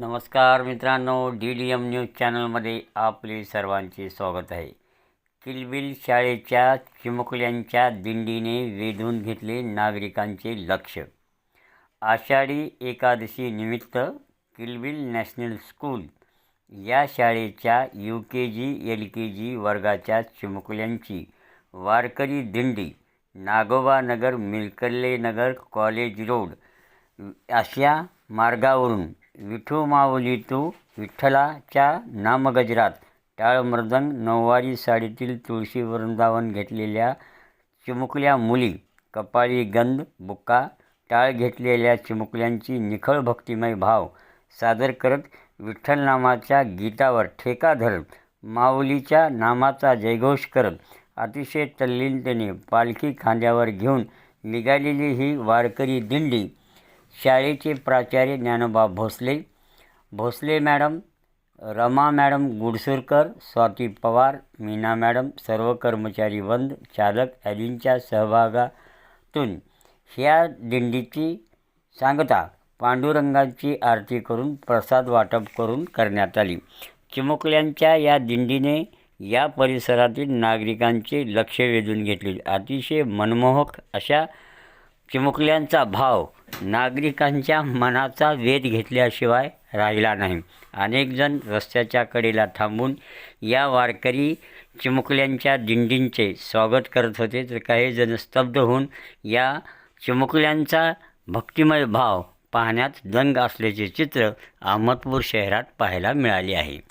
नमस्कार मित्रांनो D D M news चॅनलमध्ये आपले सर्वांचे स्वागत आहे. किलबिल शाळेच्या चिमुकल्यांच्या दिंडीने वेधून घेतले नागरिकांचे लक्ष. आषाढी एकादशी निमित्त किलबिल नॅशनल स्कूल या शाळेच्या यू के जी एल के जी वर्गाच्या चिमुकल्यांची वारकरी दिंडी नागोबा नगर मिलकल्ले नगर कॉलेज रोड अशा मार्गावरून विठू माऊली तू विठ्ठलाच्या नामगजरात टाळ मृदंग नऊवारी साडीतील तुळशी वृंदावन घेतलेल्या चिमुकल्या मुली कपाळी गंध बुक्का टाळ घेतलेल्या चिमुकल्यांची निखळ भक्तिमय भाव सादर करत विठ्ठल नामाच्या गीतावर ठेका धरत माऊलीच्या नामाचा जयघोष करत अतिशय तल्लीनतेने पालखी खांद्यावर घेऊन निघालेली ही वारकरी दिंडी शाळेचे प्राचार्य Dnyanoba Bhosale. Bhosale madam Rama madam Gudsurkar Swati Pawar Meena madam सर्व कर्मचारी वंद चालक आदींच्या सहभागातून ह्या दिंडीची सांगता पांडुरंगाची आरती करून प्रसाद वाटप करून करण्यात आली. चिमुकल्यांच्या या दिंडीने या परिसरातील नागरिकांचे लक्ष वेधून घेतले. अतिशय मनमोहक अशा चिमुकल्यांचा भाव नागरिकांच्या मनाचा वेध घेतल्याशिवाय राहिला नाही. अनेकजण रस्त्याच्या कडेला थांबून या वारकरी चिमुकल्यांच्या दिंडींचे स्वागत करत होते. तर काही जण स्तब्ध होऊन या चिमुकल्यांचा भक्तिमय भाव पाहण्यात दंग असल्याचे चित्र अहमदपूर शहरात पाहायला मिळाले आहे.